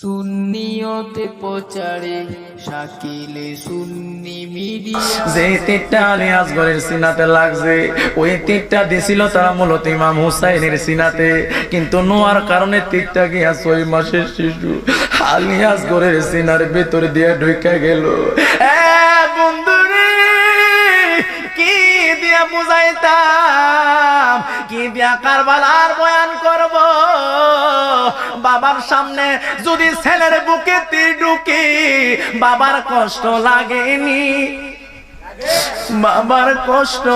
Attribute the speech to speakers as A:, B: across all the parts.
A: সুন্নিয়তে প্রচারে শাকিলে সুন্নি মিডিয়া।
B: যে আলী আসগরের সিনাতে লাগছে, ওই তীরটা দিছিল তারা মূলত ইমাম হুসাইনের সিনাতে। কিন্তু নোয়ার কারণে তীরটা গিয়া ছয় মাসের শিশু আলী আসগরের সিনার ভেতর দিয়ে ঢুকে গেল। কি দিয়া বুঝাইতাম, কি কারবালার বয়ান করব? বাবার সামনে যদি ছেলের বুকে ঢুকি, বাবার কষ্ট লাগেনি। বাবার কষ্ট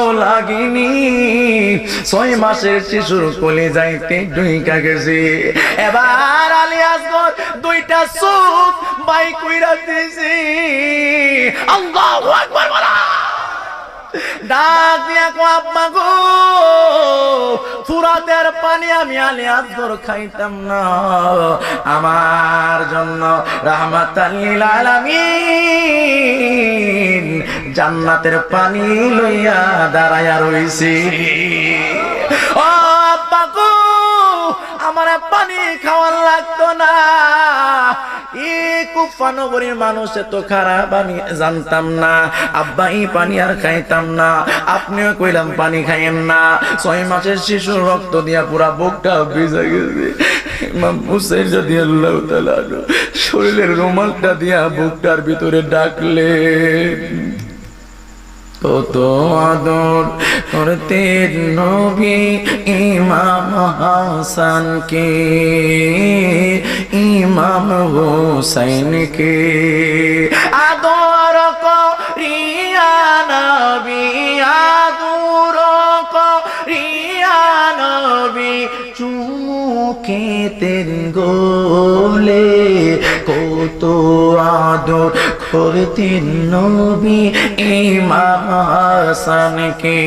B: ছয় মাসের শিশুর কোলে যাইতে ঢুইকা গেছে। এবার আলী আসগর দুইটা সুপ বাই কইরা দিছি আল্লাহু আকবার বলা ডাক দিয়া কো আব্বা গো ফুরাতের পানি আমি আলে আজগর খাইতাম না। আমার জন্য রাহমাতাল্লিল আলামিন জান্নাতের পানি লইয়া দাঁড়ায়া রইছি। ও আব্বা গো, আমার পানি খাওয়ার লাগতো না। এই কুফানগরীর মানুষ এত খারাপ, আমি জানতাম না। আব্বা, এই পানি আর খাইতাম না। আপনিও কইলাম, পানি খাইয়েন না। ছয় মাসের শিশুর রক্ত দিয়া পুরা বুকটা ভিজে গেছে। ইমাম হুসেন যদি আল্লাহ শরীরের রুমালটা দিয়া বুকটার ভিতরে ডাকলে কত আদর করতে নবী ইমাম হাসানকে, ইমাম হুসাইনকে। আদর করিয়া নবী, আদর করিয়া নবী চুমুকেতেন গোলে কত আদর করতেন নবী ইমাম হাসানকে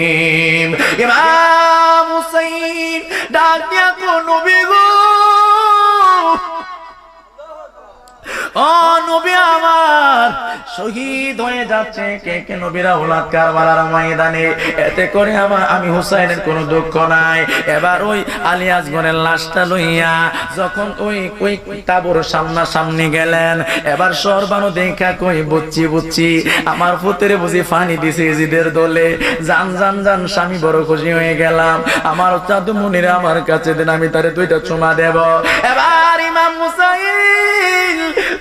B: ইমাম হুসাইন ডাকিয়া কোন নবী গো। ও নবী আমার, শহীদ হয়ে যাচ্ছে কে কে নবীরা ওলাদ কারবালার ময়দানে। এতে করে আমার, আমি হুসাইনের কোনো দুঃখ নাই। এবার ওই আলিয়াজগণের লাশটা লইয়া যখন ওই ওই তাবুর গেলেন, এবার সরবানো দেখা কই বুঝছি বুঝছি আমার ফুতেরে বুঝি ফানি দিছে ইজিদের দলে। জান জান জান স্বামী বড় খুশি হয়ে গেলাম। আমার চাদু মুনিরা আমার কাছে দেন, আমি তারে দুইটা চুমা দেব। এবার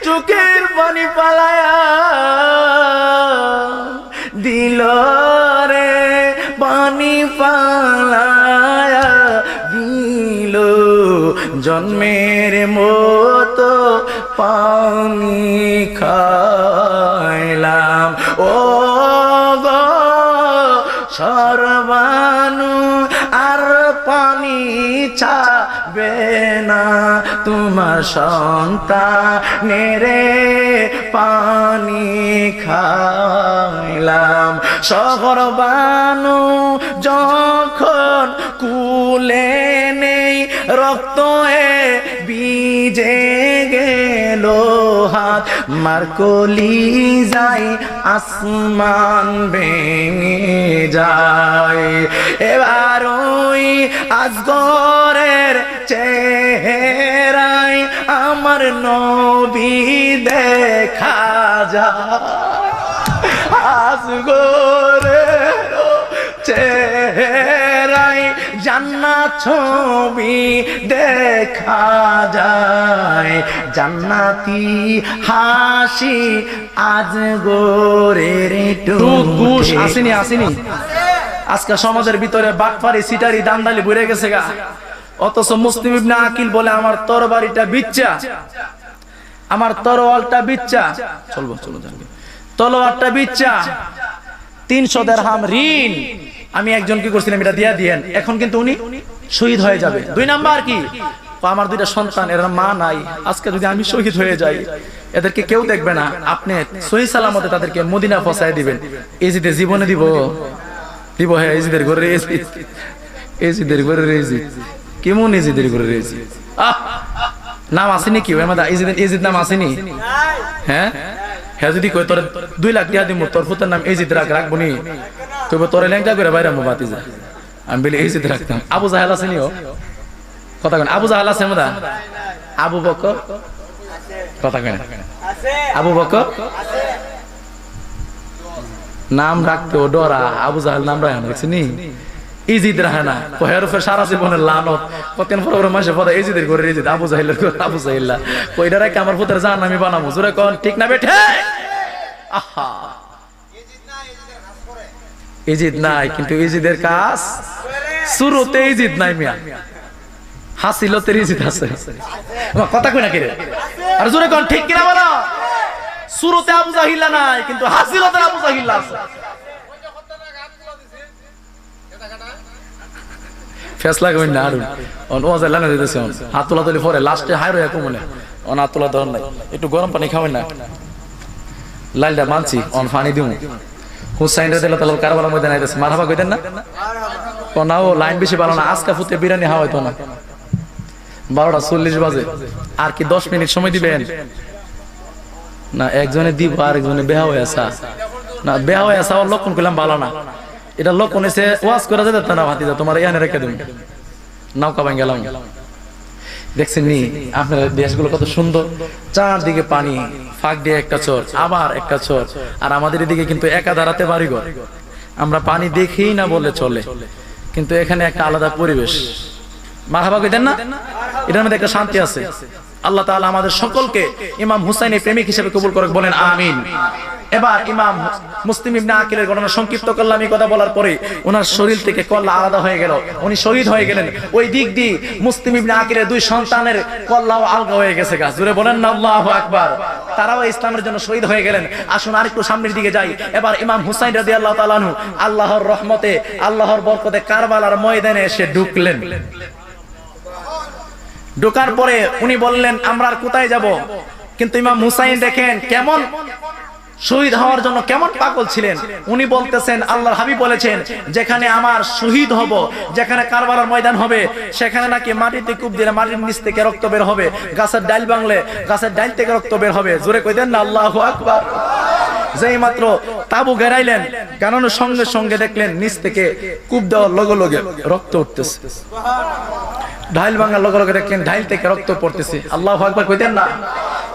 B: চোখের পানি পালায়া দিল রে পানি পালায়া দিল। জন্মের মতো পানি খাইলাম। ও তোমার সন্তা সন্তানেরে পানি খাইলাম। শহর বানু যখন কুলে নেই রক্ত বিজে গেল হাত মারকলি যাই, আসমান ভেঙে যায়। এবার ওই আজগরের চেহারায় আমার নবী দেখা যায়। আজগরের চেহারায় জান্নাত ছবি দেখা যায়। জান্নাতি হাসি আজ গোরের
C: ঘুষ, আসেনি আসেনি। আজকে সমাজের ভিতরে বাটপারি সিটারি, দান্দালি ভরে গেছে গা। অথচ মুসলিম ইবনে আকিল বলে, আমার তরবারিটা বিচ্চা আমার তরোয়ালটা বিচ্চা চলবো চলো জানবে তলোয়ারটা বিচ্চা তিনশো দেড়হাম ঋণ। আমি একজন কি করছিলাম, এটা দিয়া দিয়েন। এখন কিন্তু উনি শহীদ হয়ে যাবে। দুই নাম্বার কি? আমার দুইটা সন্তান, এরা মা নাই। আজকে যদি আমি শহীদ হয়ে যাই, এদেরকে কেউ দেখবে না। আপনি সহি সালামতে তাদেরকে মদিনা ফসায় দিবেন। এজিতে জীবনে দিব। দিব হ্যাঁ এজিদের ঘরে এজি এজিদের ঘরে এজি কেমন এজিদের ঘরে আহ! নাম আসেনি কি? এজিদের এজিদ নাম আসেনি? হ্যাঁ? হ্যাঁ যদি কই তোর দুই লাখ টাকা দিব তোর ফুতের নাম এজিদ রাখ, রাখব নি। তবে তোর ল্যাংটা করে বাইরে মো বাতি যা। আমি বলি, এজিদ রাখতাম আবু জাহেল আসেনি ও? কথা কেন আবু জাহেল আছে মোদা? আবু বকর?
B: কথা কেন আবু বকর? নাম রাখতেও ডরা। আবু জাহেল নাম রাখা দেখছিনি ইজিদ রাখে না। কহের উপরে সারা জীবনের লানত। কতদিন পর ওরা মাসে পরে ইজিদের করে ইজিদ আবু জাহিলের করে আবু জাহিল্লা। কইটা রেখে আমার পুত্রের জান আমি বানাবো জোরে কন, ঠিক না বেঠে? আহা। ইজিদ নাই, কিন্তু ইজিদের কাজ শুরুতে ইজিদ নাই মিয়া। হাসিলতের ইজিদ আছে। কথা কই না কিরে আর জোরে কন, ঠিক কিনা বলো শুরুতে আবু জাহিল্লা নাই, কিন্তু হাসিলতের আবু জাহিল্লা আছে। ফেসলা কই না আর অন ওয়াজ লানা দিতেছে অন। হাত তোলা তুলি পরে, লাস্টে হাই রয়ে কমনে অন হাত তোলা ধর নাই। একটু গরম পানি খাবেন না। লাইলটা মানছি, অন পানি দিমু। হুসাইন রে দিলে তাহলে কারবালার মধ্যে নাইতেছে মারহাবা কইতেন না? কোনাও লাইন বেশি ভালো না। আজকা ফুতে বিরিয়ানি হাওয়া হইতো না। বারোটা চল্লিশ বাজে। আর কি দশ মিনিট সময় দিবেন? না, একজনে দিব আর একজনে বেহা হয়ে আসা। না, বেহা হয়ে আসা ওর লক্ষণ করলাম ভালো না। এটা লোক এসে ওয়াজ করে যেতে না ভাতিজা তোমার ইয়ানে রেখে দিন নৌকা বাই গেলাম। দেখছেন নি আপনার দেশগুলো কত সুন্দর। চারদিকে পানি ফাঁক দিয়ে একটা চর আবার একটা চর। আর আমাদের এদিকে কিন্তু একা দাঁড়াতে বাড়িঘর। আমরা পানি দেখেই না বলে চলে। কিন্তু এখানে একটা আলাদা পরিবেশ। মারহাবা কইতেন না? এটার মধ্যে একটা শান্তি আছে। আল্লাহ তাআলা আমাদের সকলকে ইমাম হুসাইনের প্রেমিক হিসেবে কবুল করে বলেন আমিন। এবার ইমাম মুসলিম ইবনে আকিলের ঘটনা সংক্ষিপ্ত করলাম এই কথা বলার পরে ওনার শরীর থেকে কল্লা আলাদা হয়ে গেল, উনি শহীদ হয়ে গেলেন। ওই দিক দিয়ে মুসলিম ইবনে আকিলের দুই সন্তানের কল্লাও আলগা হয়ে গেছে গা জুড়ে বলেন না, আল্লাহু আকবার। তারাও ইসলামের জন্য শহীদ হয়ে গেলেন। আসুন আরেকটু সামনের দিকে যাই। এবার ইমাম হুসাইন রাদিয়াল্লাহু তাআলা আনহু আল্লাহর রহমতে, আল্লাহর বরকতে কারবালার ময়দানে এসে ঢুকলেন। ঢোকার পরে উনি বললেন, আমরা আর কোথায় যাব? কিন্তু ইমাম হুসাইন দেখেন কেমন শহীদ হওয়ার জন্য কেমন পাগল ছিলেন। উনি বলতেছেন, আল্লাহর হাবি বলেছেন, যেখানে আমার শহীদ হব, যেখানে কারবালার ময়দান হবে, সেখানে নাকি মাটিতে কূপ দিলে মাটির নিচ থেকে রক্ত বের হবে, গাছের ডাইল বাংলে গাছের ডাইল থেকে রক্ত বের হবে। জোরে কই দেন না, আল্লাহ আকবার। যেই মাত্র তাবু গেরাইলেন গানানোর সঙ্গে সঙ্গে দেখলেন নিচ থেকে কূপ দেওয়ার লগে লগে রক্ত উঠতেছে। ঢাইল ভাঙার লগে লগে দেখলেন ঢাইল থেকে রক্ত পড়তেছে। আল্লাহ আকবার কইতেন না?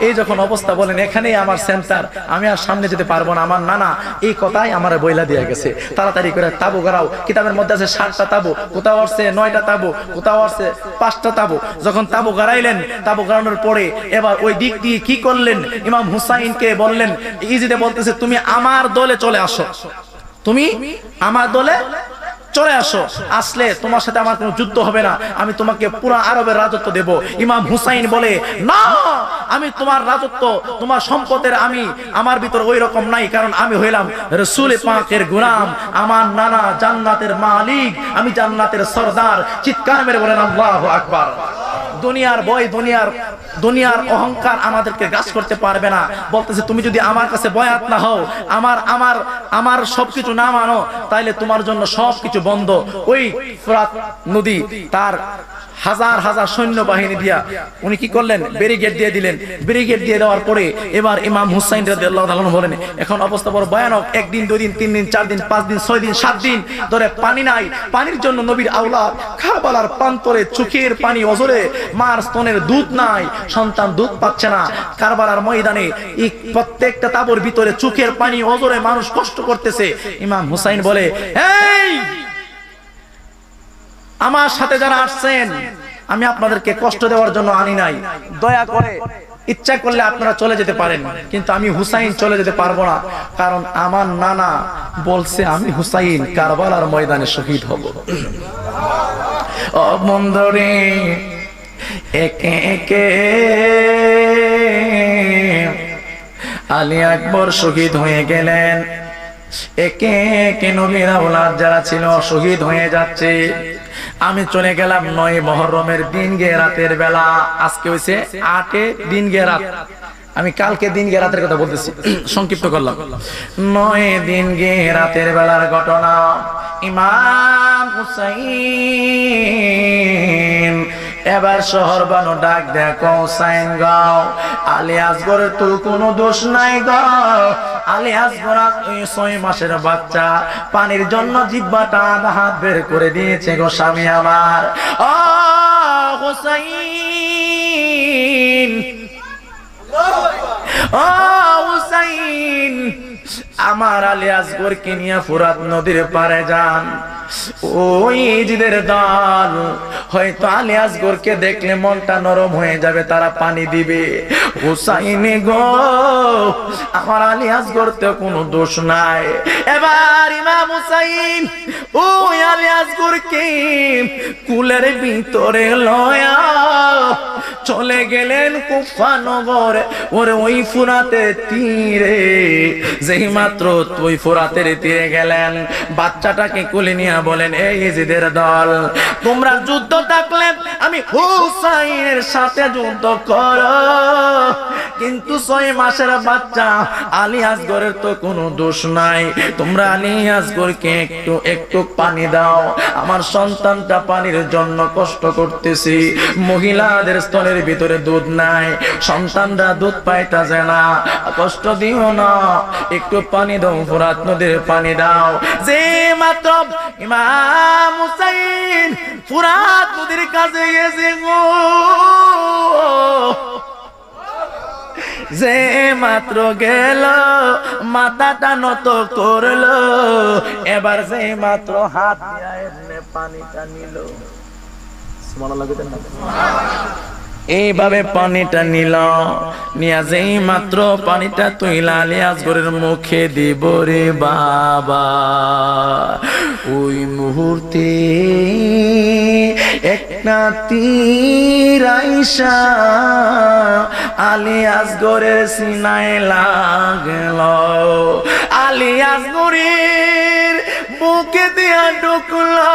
B: এই যখন অবস্থা বলেন, এখানেই আমার সেন্টার আমি আর সামনে যেতে পারব না। আমার নানা এই কথাই আমার বইলা দিয়ে গেছে। তাড়াতাড়ি করে তাবু গাড়াও। কিতাবের মধ্যে আছে সাতটা তাবু, কোথাও আসছে নয়টা তাবু, কোথাও আসছে পাঁচটা তাবু। যখন তাবু গাড়াইলেন, তাবু গাড়ানোর পরে এবার ওই দিক দিয়ে কি করলেন? ইমাম হুসাইনকে বললেন ইজিতে বলতেছে, তুমি আমার দলে চলে আসো। তুমি আমার দলে চলে আসো। আসলে তোমার সাথে আমার কোনো যুদ্ধ হবে না। আমি তোমাকে পুরো আরবের রাজত্ব দেব। ইমাম হুসাইন বলে, না, আমি তোমার রাজত্ব, তোমার সম্পদের আমি, আমার ভিতর ওই রকম নাই, কারণ আমি হইলাম রসুল পাকের গুলাম, আমার নানা জান্নাতের মালিক, আমি জান্নাতের সর্দার। চিৎকার মেরে বলেন, আল্লাহ আকবার। দুনিয়ার বয় দুনিয়ার দুনিয়ার অহংকার আমাদেরকে গ্রাস করতে পারবে না। বলতেছে, তুমি যদি আমার কাছে বয়াত না হও, আমার আমার আমার সবকিছু না মানো, তাইলে তোমার জন্য সবকিছু বন্ধ। ওই নদী তার হাজার হাজার সৈন্য বাহিনী দিয়া উনি কি করলেন? ব্যারিকেড দিয়ে দিলেন। ব্যারিকেড দিয়ে দেওয়ার পরে এবার ইমাম হুসাইন রাদিয়াল্লাহু তাআলা বলেন, এখন অবস্থা বড় ভয়ানক। একদিন, দুই দিন, তিন দিন, চার দিন, পাঁচ দিন, ছয় দিন, সাত দিন ধরে পানি নাই। পানির জন্য নবীর আওলাদ খাবালার প্রান্তরে চোখের পানি অজরে মার স্তনের দুধ নাই, সন্তান দুধ পাচ্ছে না। কারবালার ময়দানে এই প্রত্যেকটা তাবর ভিতরে চোখের পানি অজরে মানুষ কষ্ট করতেছে। ইমাম হুসাইন বলে, এই আমার সাথে যারা আসছেন, আমি আপনাদেরকে কষ্ট দেওয়ার জন্য আনি নাই। দয়া করে ইচ্ছা করলে আপনারা চলে যেতে পারেন, কিন্তু আমি হুসাইন চলে যেতে পারব না, কারণ আমার নানা বলছে আমি হুসাইন কারবালার ময়দানে শহীদ হব। বন্ধরে, একে একে আলী আকবর শহীদ হয়ে গেলেন। একে একে নবীর আওলাদ যারা ছিল শহীদ হয়ে যাচ্ছে। আমি চলে গেলাম নয় মহরমের দিন গে রাতের বেলা। আজকে হয়েছে আটে দিন গে রাত। আমি কালকে দিন গে রাতের কথা বলতেছি। সংক্ষিপ্ত করলাম। নয় দিন গে রাতের বেলার ঘটনা। ইমাম হুসাইন এবার শহর বানো ডাক দেখো সাইন গাও। আলী আসগরের তো কোনো দোষ নাই গাও আলী আসগর ছয় মাসের বাচ্চা, পানির জন্য জিব্বাটা আধা হাত বের করে দিয়েছে গো স্বামী আমার। ও হোসাইন, ও হুসাইন আমার আলী আসগরকে নিয়ে ফুরাত নদীর পারে যান। ওই দল হয়তো আলী আসগরকে দেখলে মনটা নরম হয়ে যাবে, তারা পানি দিবে। গো, আমার আসগর কোনো দোষ নাই। এবার ইমাম হুসাইন, ওই আলী আসগরকে কুলের ভিতরে লয়া চলে গেলেন কুফা নগর। ওরে ওই ফুরাতে তীরে, যেই মাত্র তুই ফুরাতের তীরে গেলেন। বাচ্চাটাকে কুলে নিয়ে বলেন, এই ইজিদের দল, তোমরা যুদ্ধ থাকলে আমি হুসাইনের সাথে যুদ্ধ কর। কিন্তু ছয় মাসের বাচ্চা আলী আসগরের তো কোনো দোষ নাই। তোমরা আলী আসগরকে একটু একটু পানি দাও। আমার সন্তানটা পানির জন্য কষ্ট করতেছি। মহিলাদের স্তনের ভিতরে দুধ নাই। সন্তানরা দুধ পাইতাছে না। কষ্ট দিও না। একটু পানি দাও, ফুরাত নদীর পানি দাও। যে মাত্র ইমাম হুসাইন ফুরাত নদীর কাছে যে মাত্র গেল মাথাটা নত করল। এবার যে মাত্র হাত পানিটা নিল। এইভাবে পানিটা নিল। নিয়া যেই মাত্র পানিটা তুইলা আলিয়াসগরের মুখে দিব রে বাবা। ওই মুহূর্তে একটা তীর আইসা আলিয়াসগরের সিনায় লাগল। আলিয়াসগরের বুকে দিয়া ঢুকলো।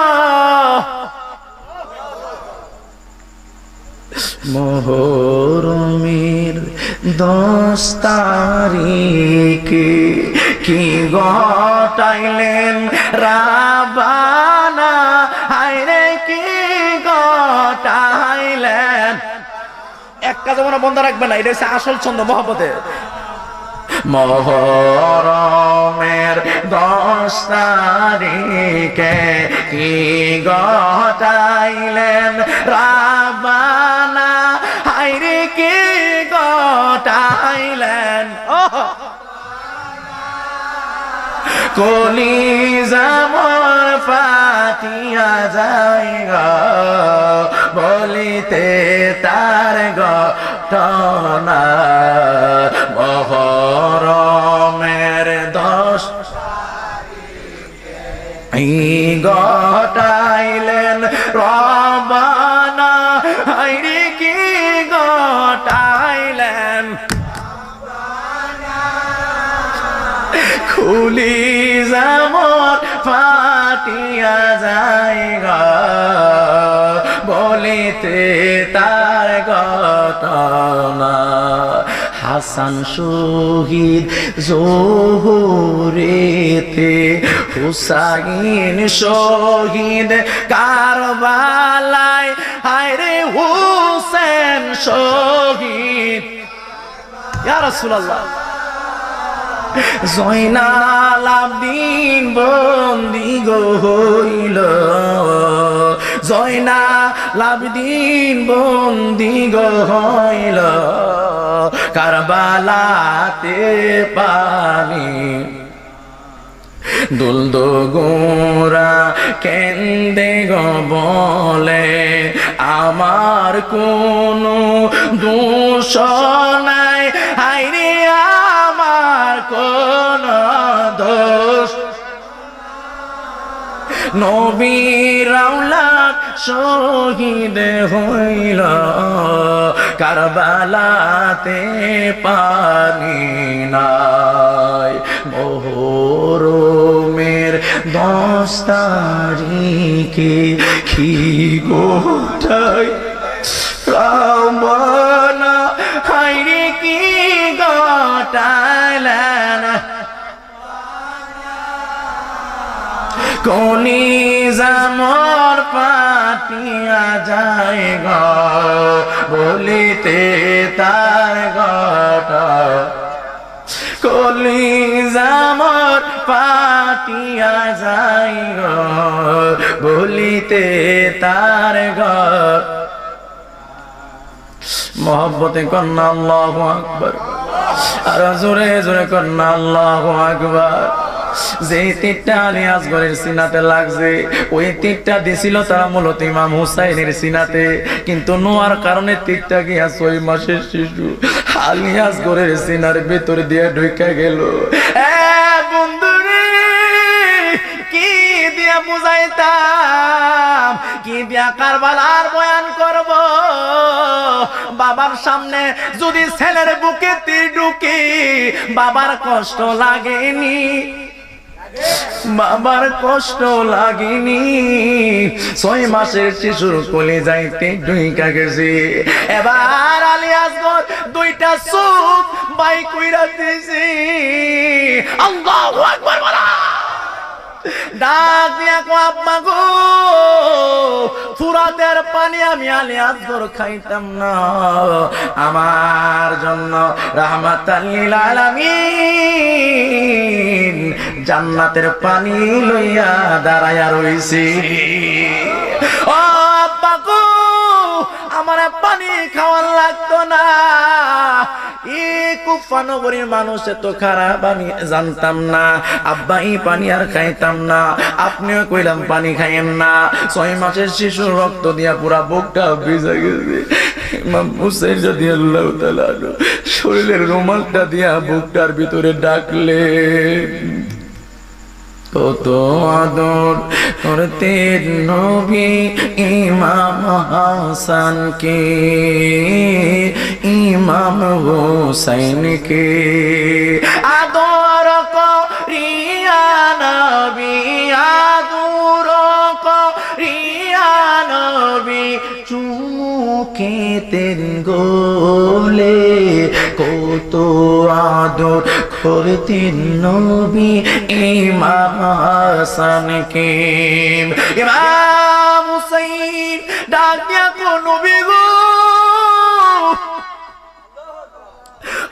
B: মোহরমের দশ তারিখে। কি গটাইলেন রাবানা? হাইরে কি গটাইলেন এক কাজ মনে বন্ধ রাখবে না, এটা হচ্ছে আসল ছন্দ মহব্বতের মহরমের দশ তারিখে কি গটাইলেন রাবানা হাইরে কি গটাইলেন কলি জামর ফাটিয়া যাইগা, বলিতে তার ঘটনা। হাইরে কি গটাইলেন? খুলি যেমন ফাটিয়া যায় বলিতে তার ঘটনা। হাসান শহীদ জোহরেতে হুসাইন শহীদ কারবালায়, হায়রে হুসেন শহীদ। ইয়া রাসূলুল্লাহ। জয়নাল আবদিন বন্দি গো হইল। জয়নাল আবদিন বন্দি গো হইল। কারবালাতে পানি। দুলদ গোরা কেন্দে বলে, আমার কোনো দোষ নাই। হাইরে আমার কোন দোষ নবীর আওলাদ শহীদ হইল। কারবালাতে পানি নাই। মোহরমের দশ তারিখে কি গোটাই রামনা হাইরে কি গোটাইলেন কনি জামর পাতিয়া যায় গ, বলিতে তার গট কলি জামর পাতিয়া যায় গ, বলিতে তার ঘর মোহব্বতে কন্যা আল্লাহ আকবর। আর জোরে জোরে কন্যা আল্লাহ আকবার। যে তীরটা আলী আসগরের সিনাতে লাগছে, ওই তীরটা দিছিল তারা মূলত ইমাম হুসাইনের সিনাতে। কিন্তু নোয়ার কারণে তীরটা গিয়া ছয় মাসের শিশু আলী আসগরের সিনার ভিতর দিয়ে ঢুকে গেল। কি দিয়া বুঝাইতাম? কি দিয়া কারবালার বয়ান করব? বাবার সামনে যদি ছেলের বুকে তীর ঢুকি, বাবার কষ্ট লাগেনি। বাবার কষ্ট লাগেনি। ছয় মাসের শিশুর কোলে যাইতে ঢুইকা গেছে এবার আলী আসগর দুইটা সুপ বাই কইরা দিছি। আল্লাহু আকবার বলা। ডাক দিয়া কো, আব্বা গো ফুরাতের পানি আমি আলি আজগর খাইতাম না। আমার জন্য রাহমাতাল্লিল আলামিন জান্নাতের পানি লইয়া দাঁড়ায়া রইছি। ও গো, আমার পানি খাওয়ার লাগতো না। খারাপ জানতাম না। আব্বা পানি আর খাইতাম না। আপনিও কইলাম, পানি না। ছয় শিশুর রক্ত দিয়া পুরা বুকটা গেছে। শরীরের রুমালটা দিয়া বুকটার ভিতরে ডাকলে কত আদর করতে নবী ইমাম হাসানকে, ইমাম হুসাইনকে। আদর করিয়া নবী, আদর করিয়া নবী চুমুকেতেন গোলে। কত আদর করতেন নবী ইমাম হাসানকে ইমাম হুসাইন ডাকিয়া কোন নবী গো।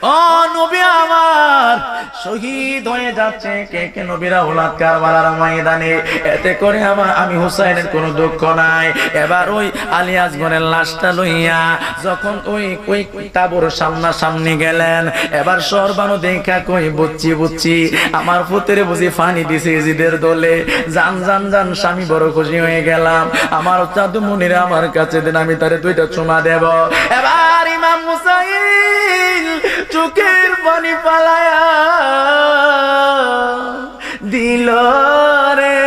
B: ও নবী আমার, শহীদ হয়ে যাচ্ছে কে কে এতে করে আমার, আমি হুসাইনের কোনো দুঃখ নাই। এবার ওই আলী আসগরের লাশটা লইয়া যখন ওই ওই তাবুর সামনা সামনে গেলেন, এবার সরবানো দেখা কই বুঝছি বুঝছি আমার পুত্রে বুঝি ফানি দিছে ইজিদের দলে। জান জান জান স্বামী বড় খুশি হয়ে গেলাম। আমার চাদু মুনির আমার কাছে দেন, আমি তারে দুইটা চুমা দেব। এবার ইমাম চোখের পানি পালায়া দিল রে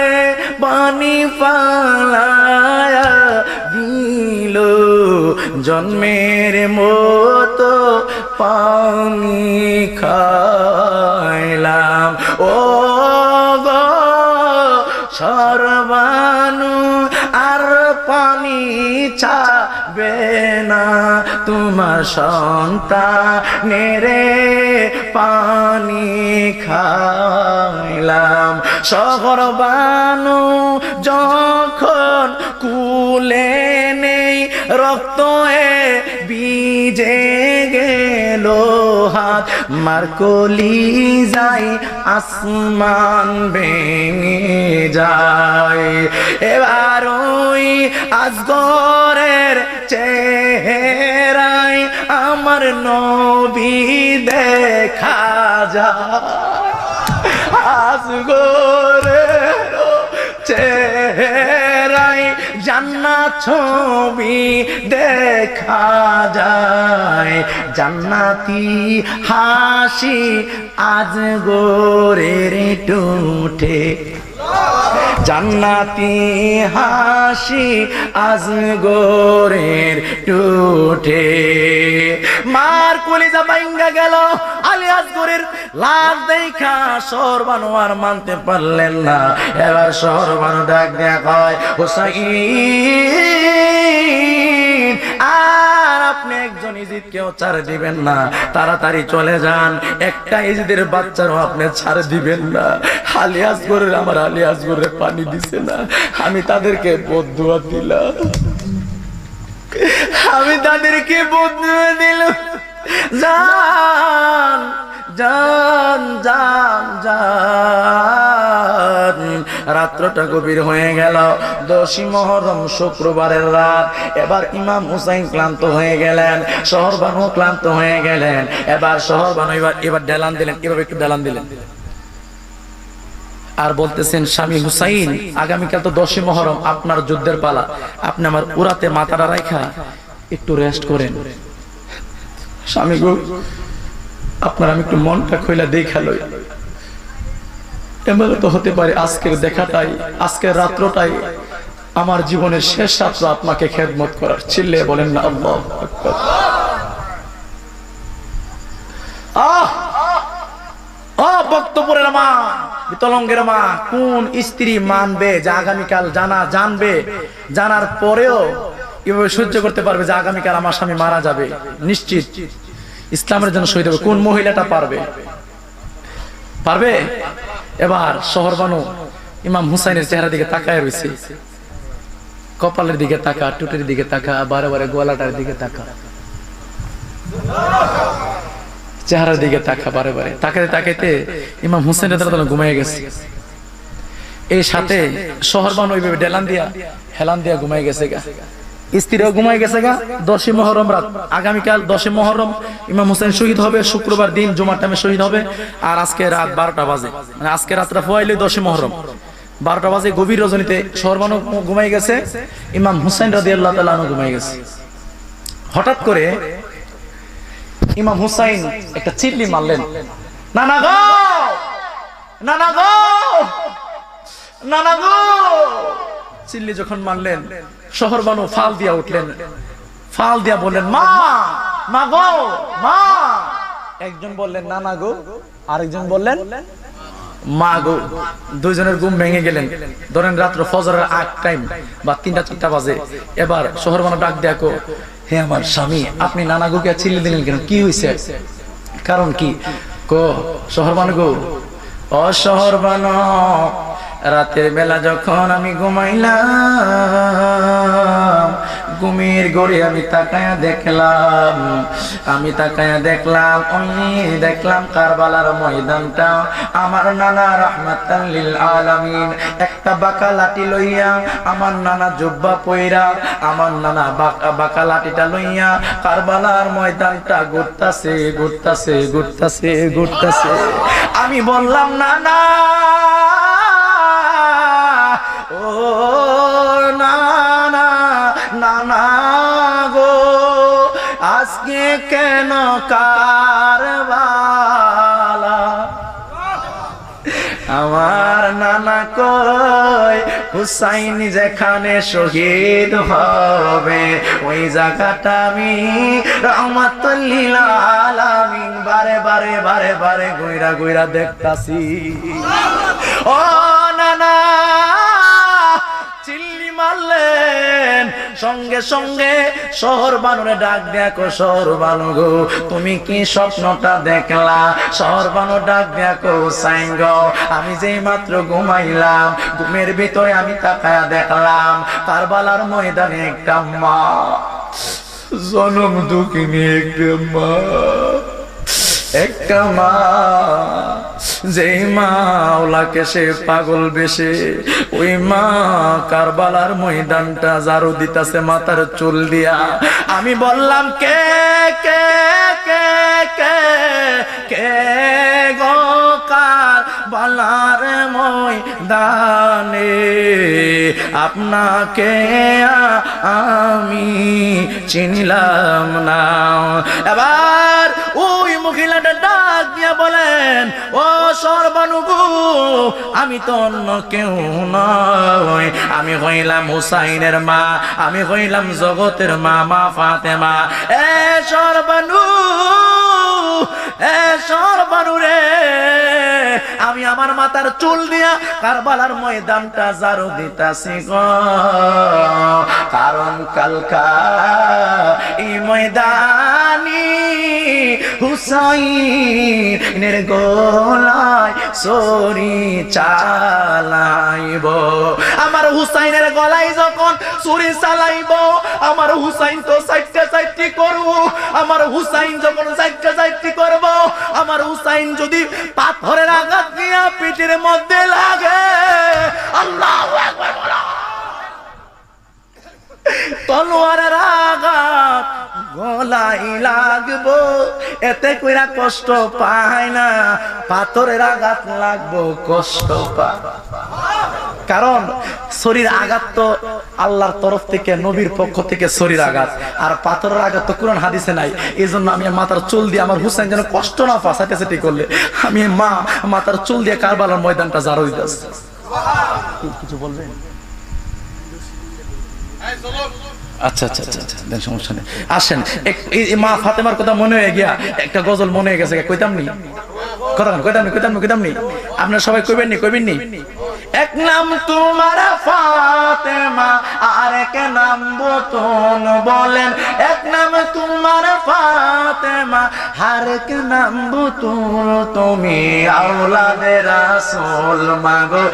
B: পানি পালায়া দিল। জন্মের মতো পানি খাইলাম। ও তোমার সন্তানেরে পানি খাইলাম। শহর বানু যখন কুলে নেই রক্ত বিজে গেল হাত। মারকলি যাই, আসমান ভেঙে যায়। এবার ওই আজগরের চেহারায় আমার নবী দেখা যায়। আজগরের চেহারায় জান্নাত ছবি দেখা যায়। জান্নাতি হাসি আজ গোরের টুটে জান্নাতি হাসি আজ গোরের টুটে মার কলিজা বাইঙ্গা গেল আলিয়াস গোরের লাল দেখা। সরবানু আর মানতে পারলেন না। এবার সরবানু ডাক দেয়া কয় হোসাইন আর আপনি একজন ছাড় দিবেন না। তাড়াতাড়ি চলে যান। একটা ইজিদের আপনি ছাড় দিবেন না। আলিয়াস আমার আলিয়াস পানি না। আমি তাদেরকে বদুয়া দিলাম। আমি তাদেরকে বদুয়া দিলাম। রাত্রটা গভীর হয়ে গেল। দশই মহরম শুক্রবারের রাত। এবার ইমাম হুসাইন ক্লান্ত হয়ে গেলেন ক্লান্ত হয়ে গেলেন। এবার এবার এবার ডেলান দিলেন। এভাবে একটু ডেলান দিলেন। আর বলতেছেন, স্বামী হুসাইন, আগামীকাল তো দশই মহরম, আপনার যুদ্ধের পালা। আপনি আমার উড়াতে মাথাটা রাখা একটু রেস্ট করেন। স্বামী আপনার আমি একটু মনটা খইলা দেখালই এমন তো হতে পারে আজকের দেখাটাই, আজকের রাত্রটাই আমার জীবনের শেষ রাত্র আপনাকে খেদমত করার। চিল্লে বলেন না মা কোন স্ত্রী মানবে যে আগামীকাল জানা জানবে, জানার পরেও সহ্য করতে পারবে যে আগামীকাল আমার স্বামী মারা যাবে? নিশ্চিত। ইসলামের জন্য শহীদ হবে। কোন মহিলাটা পারবে? পারবে? এবার শহর বানু, ইমাম হুসাইনের চেহারা দিকে তাকায় রয়েছে। কপালের দিকে তাকা, টুটির দিকে তাকা, বারে বারে গলাটার দিকে তাকা। চেহারার দিকে তাকা বারে বারে। তাকাতে তাকাইতে ইমাম হুসেন ঘুমিয়ে গেছে। এই সাথে শহর বানু ওইভাবে ডেলান দিয়া, হেলান দিয়া ঘুমাই গেছে গা। স্ত্রীও ঘুমাই গেছে গা, দশই মহরম রাত। আগামীকাল দশই মহরম, ইমাম হোসেন শহীদ হবে, শুক্রবার দিন জুমার টাইমে শহীদ হবে, আর আজকে রাত বারোটা বাজে। মানে আজকে রাতটা ফোয়াইলে দশই মহরম। বারোটা বাজে গভীর রজনীতে শহরবানু ঘুমাই গেছে, ইমাম হুসাইন রাজি আল্লাহ তালা ঘুমাই গেছে। হঠাৎ করে ইমাম হুসাইন একটা চিল্লি মারলেন না না গো! না না গো! না না গো! চিল্লি যখন মারলেন, শহর বানু ফাল দিয়া উঠলেন। ফাল দিয়া বললেন, মা মা গো, মা। একজন বললেন, না না গো। আরেকজন বললেন, মা গো। দুইজনের ঘুম ভেঙে গেলেন। ধরেন রাত্র ফজরের আট টাইম বা তিনটা, চারটা বাজে। এবার শহর বানু ডাক কো হে আমার স্বামী, আপনি নানা গুকে চিল্লি দিলেন কেন? কি হয়েছে কারণ কি? কো শহর বানু গো, ও শহর বানু রাতের বেলা যখন আমি ঘুমাইলাম, ঘুমের গড়ে আমি তাকায়া দেখলাম, আমি তাকায়া দেখলাম, অমনি দেখলাম কারবালার ময়দানটা আমার নানা রহমাতাল্লিল আলামিন। একটা বাঁকা লাঠি লইয়া আমার নানা জুব্বা পইরা, আমার নানা বাঁকা বাঁকা লাঠিটা লইয়া কারবালার ময়দানটা ঘুরতাছে ঘুরতাছে ঘুরতাছে ঘুরতাছে। আমি বললাম, নানা ও না না না গো, আজকে কেন কারবালা? আমার নানা কই, হুসাইন যেখানে শহীদ হবে, ওই জায়গাটা আমি রহমাতুল্লিল আলামিন বারে বারে বারে বারে গুইরা গুইরা দেখতাছি। ও নানা মারলেন। সঙ্গে সঙ্গে শহর বানরে ডাক দেখো, শহর বানু গো, তুমি কি স্বপ্নটা দেখলা? শহর বানু ডাক দেখো, সাইন গো, আমি যেই মাত্র ঘুমাইলাম, ঘুমের ভিতরে আমি তাকায়া দেখলাম, কারবালার ময়দানে একটা মা। জনম দুঃখিনী একটা মা। একটা মা, যেই মা ওলাকে সে পাগল বেশে, ওই মা কারবালার ময়দানটা জারু দিতাছে মাথার চুল দিয়া। আমি বললাম কে কে কে কে কে বালার ময়দানে আপনাকে আমি চিনলাম না। এবার ওই মহিলাটা ডাক দিয়া বলেন, ও সর্বানুগু, আমি তো অন্য কেউ নয় আমি হইলাম হুসাইনের মা, আমি হইলাম জগতের মা মা ফাতেমা। এ সর্বানু আমি আমার মাথার চুল দিয়া কারবালার ময়দানটা জারু দিতাছি গো। কারণ কালকা এই ময়দানি হুসাইনের গোলায় সরি চালাইব। আমার হুসাইনের গলায় যখন ছুরি চালাইব, আমার হুসাইন তো সাইটটা সাইটটি করব, আমার হুসাইন যখন সাইটটা সাইটটি করব, আমার হুসাইন যদি পাথরের আঘাত গিয়া পিঠের মধ্যে লাগে। আল্লাহ গলাই লাগবো, এতে কইরা কষ্ট পায় না। পাথরের আঘাত লাগবো, কষ্ট পায়। কারণ শরীর আঘাত তো আল্লাহর তরফ থেকে, নবীর পক্ষ থেকে শরীর আঘাত। আর পাথরের আঘাত তো কোরআন হাদিসে নাই। এই জন্য আমি মাথার চুল দিয়ে আমার হুসেন যেন কষ্ট না ফাঁসাতে সেটি করলে। আমি মা মাথার চুল দিয়ে কারবালার ময়দানটা জারো দিতেছে কিছু বলবেন? আচ্ছা আচ্ছা আচ্ছা আচ্ছা আসেন মা ফাতেমার কথা মনে হয়ে গিয়া একটা গজল মনে হয়ে গেছে, কইতাম নি? বলেন, কইতাম সবাই কইবেন নি এক নাম তোমার ফাতেমা আর এক নাম বতন বলেন। এক নাম তোমার ফাতেমা আর এক নাম বতন তুমি। আওলাদের রাসূল মাগো